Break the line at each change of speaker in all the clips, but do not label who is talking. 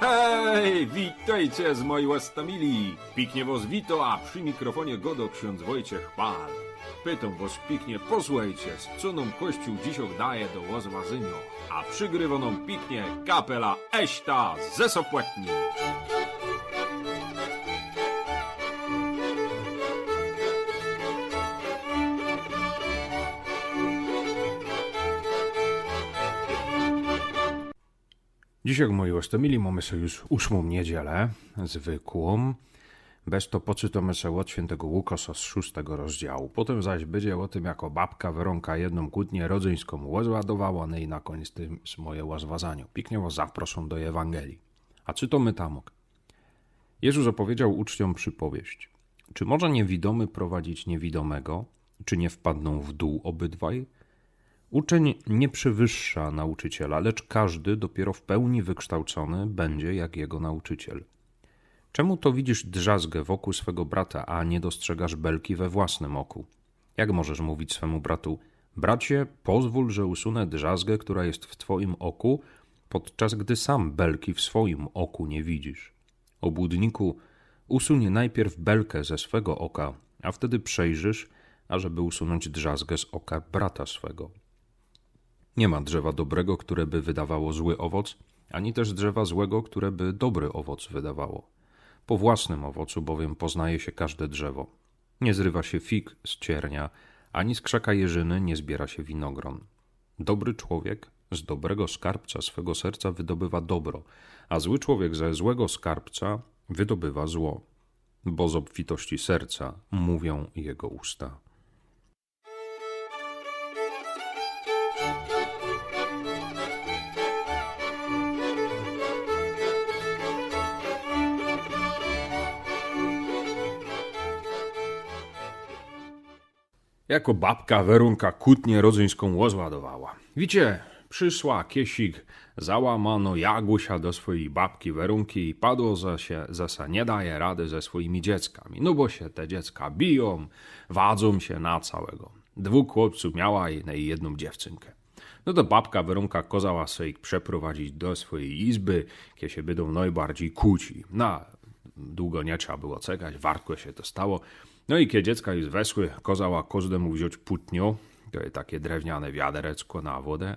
Hej, witajcie z mojej łastamili. Piknie was wito, a przy mikrofonie godo ksiądz Wojciech Pal. Pytam was piknie, posłuchajcie, co nam Kościół dziś daje do łozwazynia. A przygrywa nam piknie kapela Eśta ze Sopłetni. Dzisiaj, moi łastamili, mamy sobie już ósmą niedzielę, zwykłą. Bez to poczytamy sobie od świętego Łukasza z szóstego rozdziału. Potem zaś będzie o tym, jako babka Weronka jedną kłótnię rodzyńską łazładowała, no i na koniec tym moje łazwazaniu. Piknie was zaproszą do Ewangelii. A czy to my tamok? Jezus opowiedział uczniom przypowieść. Czy może niewidomy prowadzić niewidomego? Czy nie wpadną w dół obydwaj? Uczeń nie przewyższa nauczyciela, lecz każdy dopiero w pełni wykształcony będzie jak jego nauczyciel. Czemu to widzisz drzazgę wokół swego brata, a nie dostrzegasz belki we własnym oku? Jak możesz mówić swemu bratu, bracie, pozwól, że usunę drzazgę, która jest w twoim oku, podczas gdy sam belki w swoim oku nie widzisz? Obłudniku, usuń najpierw belkę ze swego oka, a wtedy przejrzysz, ażeby usunąć drzazgę z oka brata swego. Nie ma drzewa dobrego, które by wydawało zły owoc, ani też drzewa złego, które by dobry owoc wydawało. Po własnym owocu bowiem poznaje się każde drzewo. Nie zrywa się fig z ciernia, ani z krzaka jeżyny nie zbiera się winogron. Dobry człowiek z dobrego skarbca swego serca wydobywa dobro, a zły człowiek ze złego skarbca wydobywa zło, bo z obfitości serca mówią jego usta. Jako babka Werunka kutnie rodzyńską łozładowała. Wicie, przyszła kiesik, załamano Jagusia do swojej babki Werunki i padło, że się zasa nie daje rady ze swoimi dzieckami. No bo się te dziecka biją, wadzą się na całego. Dwóch chłopców miała i i jedną dziewczynkę. No to babka Werunka kozała sobie ich przeprowadzić do swojej izby, kie się będą najbardziej kłóci. Na długo nie trzeba było czekać, wartko się to stało. No i kiedy dziecka już weszły, kozała każdemu wziąć putnio, to jest takie drewniane wiaderecko na wodę,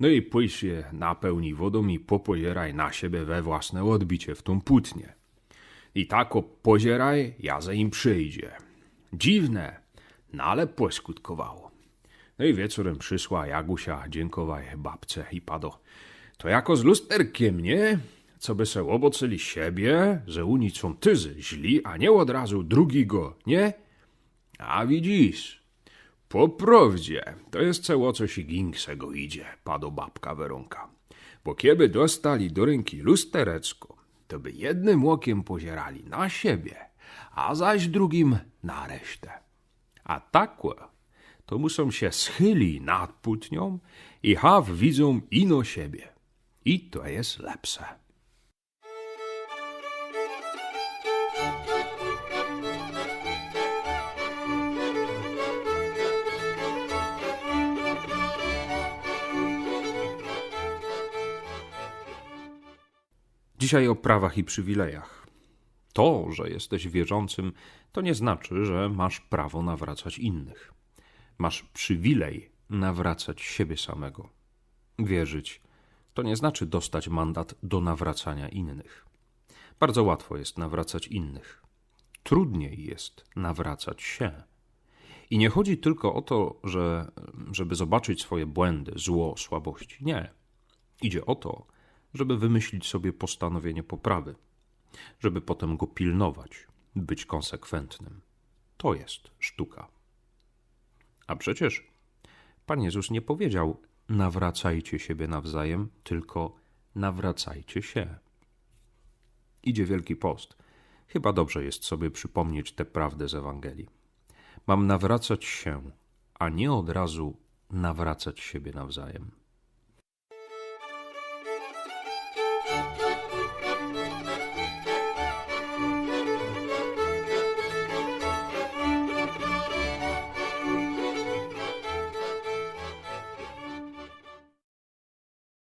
no i pójść je napełni wodą i popozieraj na siebie we własne odbicie w tą putnię. I tako pozieraj, jaze im przyjdzie. Dziwne, no ale poskutkowało. No i wieczorem przyszła Jagusia, dziękowaj babce i pado. To jako z lusterkiem, nie? Co by se obocyli siebie, że nich są tyzy źli, a nie od razu drugiego, nie? A widzisz, po prawdzie, to jest ceło coś i ginksego idzie, pado babka Weronka. Bo kieby dostali do ręki lusterecko, to by jednym okiem pozierali na siebie, a zaś drugim na resztę. A takłe, to muszą się schyli nad putnią i haw widzą ino siebie. I to jest lepsze. Dzisiaj o prawach i przywilejach. To, że jesteś wierzącym, to nie znaczy, że masz prawo nawracać innych. Masz przywilej nawracać siebie samego. Wierzyć to nie znaczy dostać mandat do nawracania innych. Bardzo łatwo jest nawracać innych. Trudniej jest nawracać się. I nie chodzi tylko o to, że, żeby zobaczyć swoje błędy, zło, słabości. Nie. Idzie o to, żeby wymyślić sobie postanowienie poprawy, żeby potem go pilnować, być konsekwentnym. To jest sztuka. A przecież Pan Jezus nie powiedział: nawracajcie siebie nawzajem, tylko nawracajcie się. Idzie Wielki Post. Chyba dobrze jest sobie przypomnieć tę prawdę z Ewangelii. Mam nawracać się, a nie od razu nawracać siebie nawzajem.